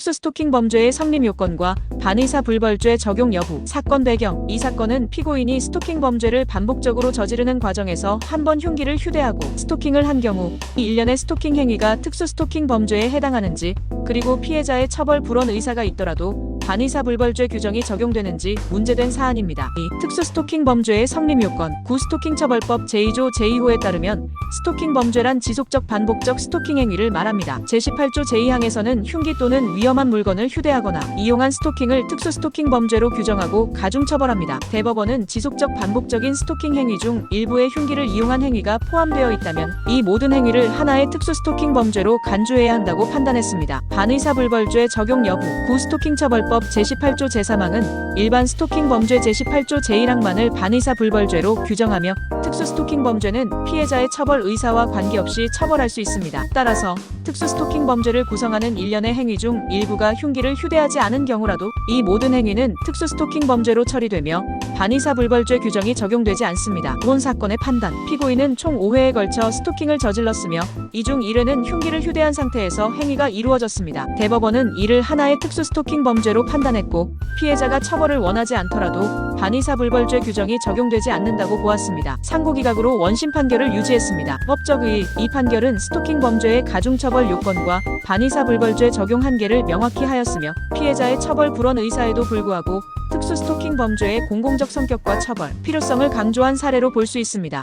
특수 스토킹 범죄의 성립 요건과 반의사 불벌죄 적용 여부, 사건 배경. 이 사건은 피고인이 스토킹 범죄를 반복적으로 저지르는 과정에서 한 번 흉기를 휴대하고 스토킹을 한 경우 이 일련의 스토킹 행위가 특수 스토킹 범죄에 해당하는지 그리고 피해자의 처벌 불원 의사가 있더라도 반의사 불벌죄 규정이 적용되는지 문제된 사안입니다. 이 특수 스토킹 범죄의 성립 요건 구스토킹 처벌법 제2조 제2호에 따르면 스토킹 범죄란 지속적 반복적 스토킹 행위를 말합니다. 제18조 제2항에서는 흉기 또는 위험한 물건을 휴대하거나 이용한 스토킹을 특수 스토킹 범죄로 규정하고 가중 처벌합니다. 대법원은 지속적 반복적인 스토킹 행위 중 일부의 흉기를 이용한 행위가 포함되어 있다면 이 모든 행위를 하나의 특수 스토킹 범죄로 간주해야 한다고 판단했습니다. 반의사 불벌죄 적용 여부 구스토킹 처벌 법 제18조 제3항은 일반 스토킹 범죄 제18조 제1항만을 반의사 불벌죄로 규정하며 특수 스토킹 범죄는 피해자의 처벌 의사와 관계없이 처벌할 수 있습니다. 따라서 특수 스토킹 범죄를 구성하는 일련의 행위 중 일부가 흉기를 휴대하지 않은 경우라도 이 모든 행위는 특수 스토킹 범죄로 처리되며 반의사 불벌죄 규정이 적용되지 않습니다. 본 사건의 판단 피고인은 총 5회에 걸쳐 스토킹을 저질렀으며 이 중 1회는 흉기를 휴대한 상태에서 행위가 이루어졌습니다. 대법원은 이를 하나의 특수 스토킹 범죄로 판단했고 피해자가 처벌을 원하지 않더라도 반의사 불벌죄 규정이 적용되지 않는다고 보았습니다. 상고기각으로 원심 판결을 유지했습니다. 법적 의의 이 판결은 스토킹 범죄의 가중처벌 요건과 반의사 불벌죄 적용 한계를 명확히 하였으며 피해자의 처벌 불원 의사에도 불구하고 특수 스토킹 범죄의 공공적 성격과 처벌 필요성을 강조한 사례로 볼 수 있습니다.